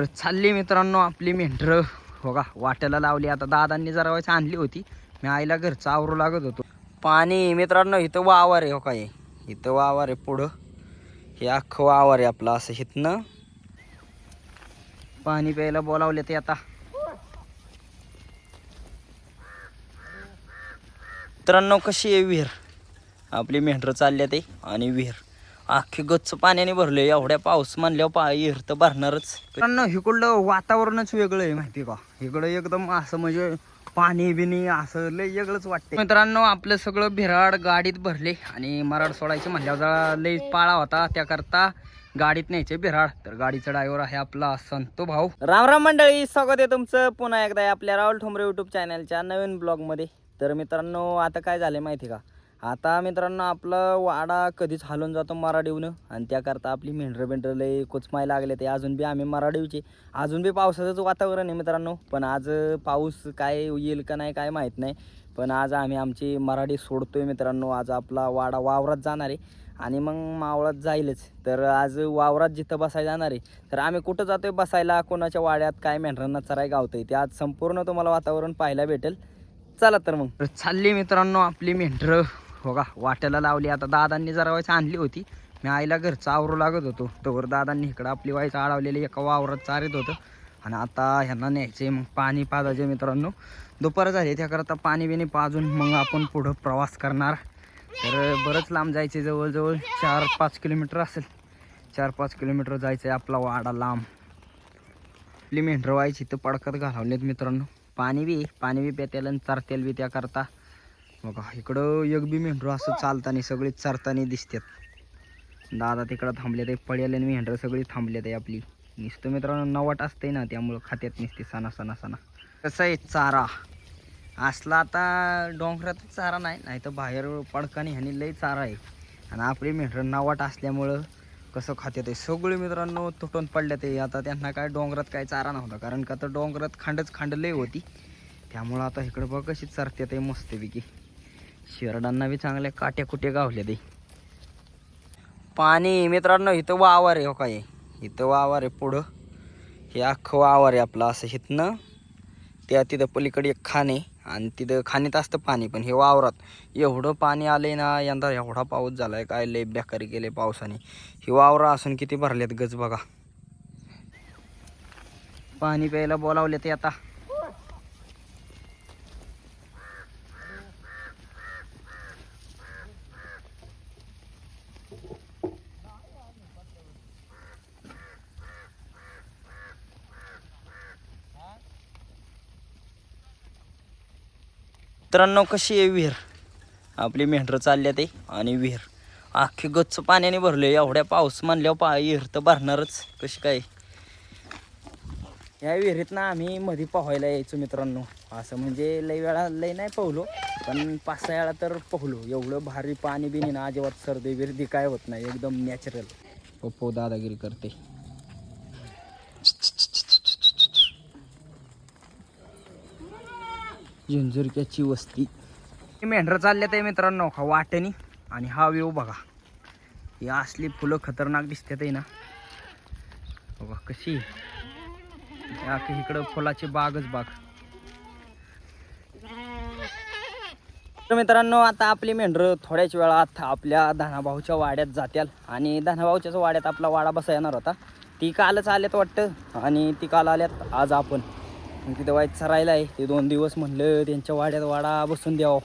तर चालली मित्रांनो आपली मेंढरं. हो का वाट्याला लावली. आता दादांनी जरा वेळेस आणली होती. मी आईला घरचं आवरू लागत होतो. पाणी मित्रांनो इथं वावर आहे हो काय? इथं वावर आहे पुढं. हे अख्खं वावर आहे आपलं असं हिथनं पाणी प्यायला बोलावले ते आता. मित्रांनो कशी आहे विहीर? आपली मेंढरं चालल्या ते आणि विहीर. अख्खी गच्च पाण्याने भरले एवढ्या पाऊस म्हणल्यावर पा तर भरणारच. मित्रांनो इकडलं वातावरणच वेगळं आहे माहिती का? इकडं एकदम असं म्हणजे पाणी बिनी असं लय वेगळंच वाटतं मित्रांनो आपलं सगळं भिराड गाडीत भरले आणि मराड सोडायचे म्हणल्यावर जरा लय पाळा होता. त्याकरता गाडीत न्यायचे बिराड तर गाडीचा ड्रायव्हर आहे आपला संतो भाऊ. राम राम मंडळी स्वागत आहे तुमचं पुन्हा एकदा आपल्या राहुल ठोंबरे युट्यूब चॅनलच्या नवीन ब्लॉगमध्ये तर मित्रांनो आता काय झालं माहिती का? आता मित्रांनो आपला वाडा कधीच हालून जातो मराठीवनं आणि त्याकरता आपली मेंढरं बेंढरं लय कोचमाय लागले ते. अजून बी आम्ही मराठीवचे अजून बी पावसाचंच वातावरण आहे मित्रांनो. पण आज पाऊस काय येईल का नाही काय माहीत नाही. पण आज आम्ही आमची मराठी सोडतोय मित्रांनो. आज आपला वाडा वावरात जाणार आहे. आणि मग मावळात जाईलच. तर आज वावरात जिथं बसायला जाणार आहे तर आम्ही कुठं जातोय बसायला? कोणाच्या वाड्यात? काय मेंढरांना चराय गावतंय? ते आज संपूर्ण तुम्हाला वातावरण पाहायला भेटेल. चला तर मग. चालली मित्रांनो आपली मेंढरं. हो का? वाट्याला लावली. आता दादांनी जरा वेळेस आणली होती. मी आईला घरचं आवरू लागत होतो. तोवर दादांनी इकडं आपली वाईचं अडवलेली एका वावरात चारित होतं. आणि आता ह्यांना न्यायचे मग पाणी पाजायचे मित्रांनो. दुपार झाली. त्याकरता पाणी बिणी पाजून मग आपण पुढं प्रवास करणार. तर बरंच लांब जायचे जवळजवळ चार पाच किलोमीटर असेल. चार पाच किलोमीटर जायचं आहे आपला वाडा लांब. आपली मेंढरं व्हायची तर पडकत घालवलेत मित्रांनो. पाणी बी पाणी बी पेतेल आणि चारतेल बी त्याकरता. बघा इकडं एक बी मेंढरू असं चालताना सगळी चरताना दिसतात दादा तिकडं थांबले ते पडेल आणि मेंढरं सगळी थांबले ते आपली. नुसतं मित्रांनो नवट असते ना त्यामुळं खात्यात नुसते सणा सणा सणा. कसं आहे चारा? असला आता डोंगरात चारा नाही नाही तर बाहेर पडकाने ह्यानी लई चारा आहे. आणि आपली मेंढरं नावाट असल्यामुळं कसं खात्यात आहे? सगळे मित्रांनो तुटून पडले ते आता त्यांना काय डोंगरात काय चारा नव्हता कारण का तर डोंगरात खांडच खांड लई होती. त्यामुळं आता इकडं बघ कशी चरते ते मस्तपैकी. शेरडांना बी चांगल्या काट्या कुट्या गावल्या ते पाणी मित्रांनो इथं वावर आहे हो काय? इथं वावर आहे पुढं. हे अख्खं वावर आहे आपलं असं हिथनं त्या तिथं पलीकडे एक खाणे आणि तिथं खाणीत असतं पाणी पण हे वावरात एवढं पाणी आलंय ना यंदा एवढा पाऊस झालाय काय लय बेकारी गेले पावसाने. ही वावरं असून किती भरलेत गज बघा. पाणी प्यायला बोलावले ते आता. मित्रांनो कशी आहे विहीर? आपली मेंढरं चालल्या ते आणि विहीर. अख्खी गच्च पाण्याने भरले एवढ्या पाऊस म्हणल्यावर पा विहीर तर भरणारच. कशी काय? या विहिरीत ना आम्ही मध्ये पोहायला यायचो मित्रांनो. असं म्हणजे लई वेळा लई नाही पोहलो पण पाच सहा वेळा तर पोहलो. एवढं भारी पाणी बिनी ना अजिबात सर्दी बिर्दी काय होत नाही. एकदम नॅचरल पप्पो दादागिरी करते. झुंझुरक्याची वस्ती. मेंढरं चालल्या ते मित्रांनो हा वाटणी आणि हा व्यू बघा. ही असली फुलं खतरनाक दिसतात आहे ना. बघा कशी. इकडं फुलाची बागच बाग तर मित्रांनो आता आपली मेंढरं थोड्याच वेळात आपल्या धनाभाऊच्या वाड्यात जात्याल. आणि धनाभाऊच्याच वाड्यात आपला वाडा बसा येणार होता. ती कालच आल्यात वाटतं. आणि ती काल आल्यात आज आपण. तिथं वाईट चरायला आहे. ते दोन दिवस म्हणलं त्यांच्या वाड्यात वाडा बसून द्यावं.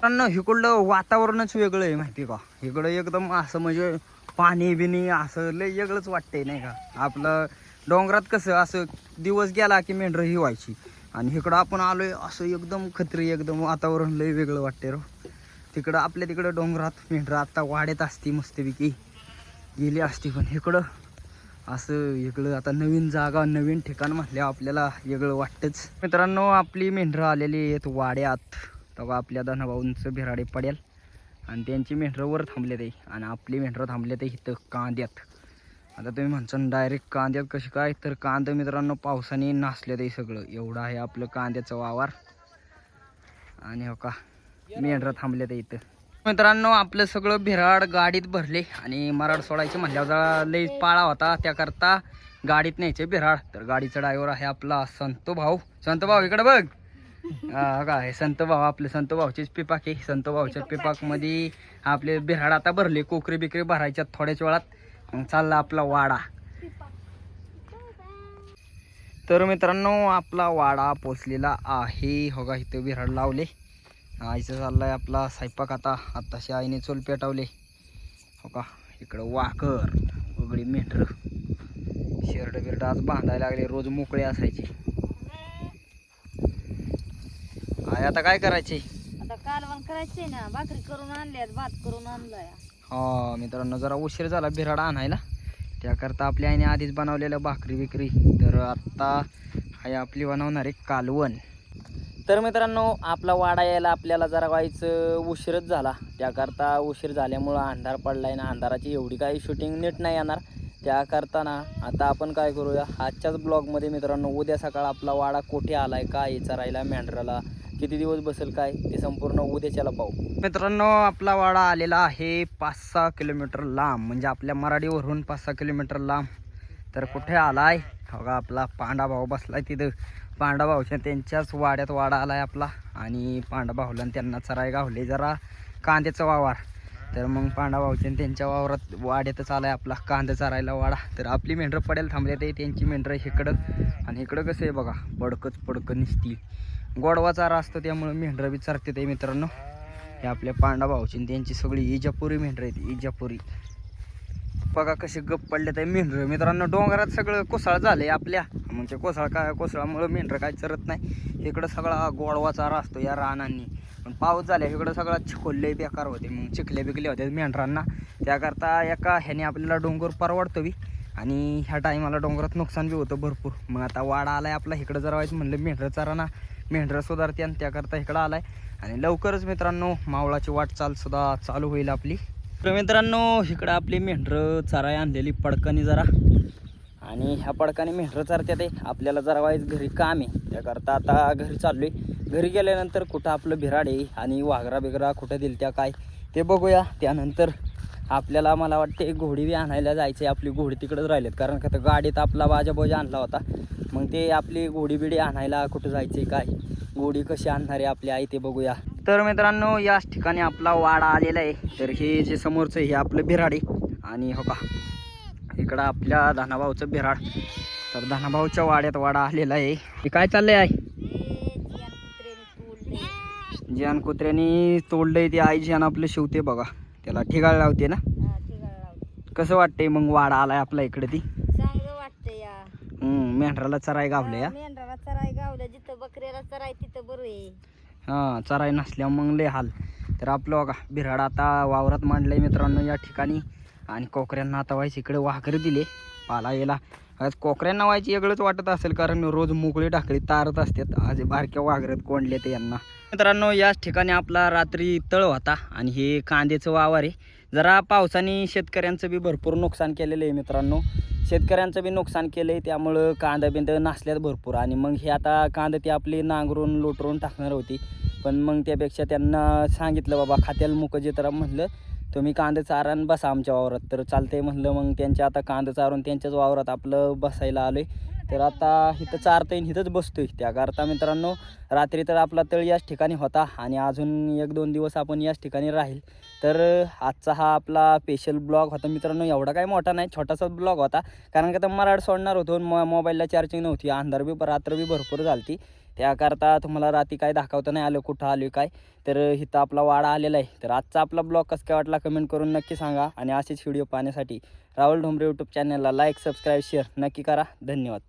कारण इकडलं वातावरणच वेगळं आहे माहिती का? इकडं एकदम असं म्हणजे पाणी बिनी असं लय वेगळंच वाटतंय नाही का? आपलं डोंगरात कसं असं दिवस गेला की मेंढरं ही व्हायची आणि इकडं आपण आलोय असं एकदम खत्री एकदम वातावरण लय वेगळं वाटते रो हो. तिकडं आपल्या तिकडं डोंगरात मेंढरं आता वाड्यात असती मस्तपैकी. गेली असती पण इकडं असं इकडं आता नवीन जागा नवीन ठिकाण म्हटल्यावर आपल्याला वेगळं वाटतंच. मित्रांनो आपली मेंढरं आलेली आहेत वाड्यात. तेव्हा आपल्या धनाभाऊंचं भिराडे पडेल. आणि त्यांची मेंढरं वर थांबले ते आणि आपली मेंढरं थांबले ते इथं कांद्यात. आता तुम्ही म्हणसान डायरेक्ट कांद्यात कशी काय? तर कांदं मित्रांनो पावसाने नासले ते सगळं. एवढं आहे आपलं कांद्याचं वावर. आणि हो का मेंढरं थांबले ते इथं. मित्रांनो आपलं सगळं भिराड गाडीत भरले आणि मराड सोडायचे म्हणल्यावर जरा लई पाळा होता. त्याकरता गाडीत न्यायचे भिराड. तर गाडीचा ड्रायव्हर आहे आपला संतो भाऊ. संत भाऊ इकडे बघ. काय संत भाऊ आपले संत भाऊचेच पिपाक आहे. संत भाऊच्या पिपाकमध्ये आपले भिराड आता भरले. कोकरी बिकरी भरायच्यात थोड्याच वेळात. मग चालला आपला वाडा. तर मित्रांनो आपला वाडा पोचलेला आहे. हो का इथं बिराड लावले. आईचं चाललाय आपला स्वयंपाक आता. आत्ताशी आईने चूल पेटवले. हो का? इकडं वाकर उघडी मेंढर. शेरड बिरड आज बांधायला लागले रोज मोकळे असायचे. आई आता काय करायचे? आता कालवण करायचंय ना. भाकरी करून आणल्यात भात करून आणलाय. हा मित्रांनो जरा उशीर झाला बिराड आणायला. त्याकरता आपल्या आईने आधीच बनवलेलं भाकरी बिकरी तर आत्ता आहे आपली बनवणार आहे कालवण. तर मित्रांनो आपला वाडा यायला आपल्याला जरा व्हायचं उशीरच झाला. त्याकरता उशीर झाल्यामुळं अंधार पडला आहे ना अंधाराची एवढी काही शूटिंग नीट नाही येणार. त्याकरता ना आता आपण काय करूया? आजच्याच ब्लॉगमध्ये मित्रांनो उद्या सकाळ आपला वाडा कुठे आला आहे काय चरायला मेंढराला? किती दिवस बसेल काय? ते संपूर्ण उद्याच्याला पाहू. मित्रांनो आपला वाडा आलेला आहे पाच सहा किलोमीटर लांब. म्हणजे आपल्या मराठीवरून पाच सहा किलोमीटर लांब. तर कुठे आलाय? बघा आपला पांडा भाऊ आहे तिथं. पांडा भाऊच्या त्यांच्याच वाड्यात वाडा आलाय आपला. आणि पांडा भाऊला त्यांना चराय गावले. जरा कांद्याचा वावर. तर मग पांडा भाऊच्या त्यांच्या वावरात वाड्यातच आला आहे आपला. कांदा चरायला वाडा. तर आपली मेंढरं पडेल थांबले ते त्यांची मेंढरं इकडं. आणि इकडं कसं आहे बघा. पडकच पडकं निसती. गोडवा चारा असतो त्यामुळं मेंढरं बी चरते ते मित्रांनो. हे आपल्या पांडा भाऊची त्यांची सगळी इजापुरी मेंढरं आहेत. इजापुरी. बघा कसे गप पडले ते मेंढरं. मित्रांनो डोंगरात सगळं कोसळ झालंय आपल्या. म्हणजे कोसळ काय कोसळामुळं मेंढरं काय चरत नाही. इकडं सगळा गोडवाचा चारा असतो या रानांनी. पण पाऊस झाल्या इकडं सगळा चिखोल्ले बेकार होते. मग चिखले बिकले होते मेंढरांना. त्याकरता एका ह्याने आपल्याला डोंगर परवडतो बी आणि ह्या टायमाला डोंगरात नुकसान बी होतं भरपूर. मग आता वाडा आलाय आपला इकडं जरा व्हायचं म्हणलं मेंढरं चराना मेंढरं सुधारते आणि त्याकरता इकडं आलाय. आणि लवकरच मित्रांनो मावळाची वाटचाल सुद्धा चालू होईल आपली. तर मित्रांनो इकडं आपली मेंढरं चारा आणलेली पडकणी जरा. आणि ह्या पडकाने मेंढरं चारत्यात आहे आपल्याला जरा वाईज घरी काम आहे. त्याकरता आता घरी चाललोय. घरी गेल्यानंतर कुठं आपलं भिराडे आहे आणि वाघरा बिगरा कुठं दिल त्या काय ते बघूया. त्यानंतर आपल्याला मला वाटते घोडी बी आणायला जायचं आहे आपली घोडी तिकडंच राहिलेत. कारण का तर गाडीत आपला बाजा बोजा आणला होता. मग ते आपली घोडी बिडी आणायला कुठं जायचं आहे काय? घोडी कशी आणणार आहे आपली आई ते बघूया. तर मित्रांनो याच ठिकाणी आपला वाडा आलेला आहे. तर हे जे समोरचं हे आपलं बिराड आहे. आणि हो का इकडं आपल्या धनाभाऊचं बिराड तर धनाभाऊच्या वाड्यात वाडा आलेला आहे. हे काय चाललंय आहे जियान कुत्र्यानी तोडलंय ते आई जियान आपलं शिवते बघा. त्याला ठिगाळ लावते ना? कसं वाटतंय मग वाडा आलाय आपला इकडे ती? मेंढराला चराय गावले या मेंढराला चराय गावलं जिथं बकऱ्याला चराय तिथं बरं आहे. हां चराय नसल्या मग लय हाल. तर आपलं बघा बिराड आता वावरात मांडलंय मित्रांनो या ठिकाणी. आणि कोकऱ्यांना आता व्हायची इकडे वाघरे दिले पाला याला आज कोकऱ्यांना व्हायची वेगळंच वाटत असेल कारण रोज मोकळी टाकळी तारत असतात. आज बारक्या वाघरेत कोंडले ते यांना. मित्रांनो याच ठिकाणी आपला रात्री तळ होता आणि हे कांद्याचं वावर आहे. जरा पावसाने शेतकऱ्यांचं बी भरपूर नुकसान केलेलं आहे मित्रांनो. शेतकऱ्यांचं बी नुकसान केलं आहे त्यामुळं कांदा बिंद नासल्यात भरपूर. आणि मग हे आता कांदा ती आपली नांगरून लोटरून टाकणार होती. पण मग त्यापेक्षा त्यांना सांगितलं बाबा खात्याला मुक जे तर तुम्ही कांदे चारान बसा आमच्या वावरात. तर चालतंय म्हटलं मग त्यांच्या आता कांदे चारून त्यांच्याच वावरात आपलं बसायला आलोय. तर आता इथं चारता येईन इथंच बसतोय. त्याकरता मित्रांनो रात्री तर आपला तळ याच ठिकाणी होता आणि अजून एक दोन दिवस आपण याच ठिकाणी राहील. तर आजचा हा आपला स्पेशल ब्लॉग होता मित्रांनो. एवढा काही मोठा नाही छोटासा ब्लॉग होता. कारण का तर मराठ सोडणार होतो मो मोबाईलला चार्जिंग नव्हती. अंधार बी रात्र बी भरपूर झालती. त्याकरता तुम्हाला रात्री काय दाखवता नाही आलं कुठं आलो काय तर इथं आपला वाडा आलेला आहे. तर आजचा आपला ब्लॉग कसं काय वाटला कमेंट करून नक्की सांगा आणि असेच व्हिडिओ पाहण्यासाठी राहुल ढोंबरे यूट्यूब चॅनलला लाईक सबस्क्राईब शेअर नक्की करा. धन्यवाद.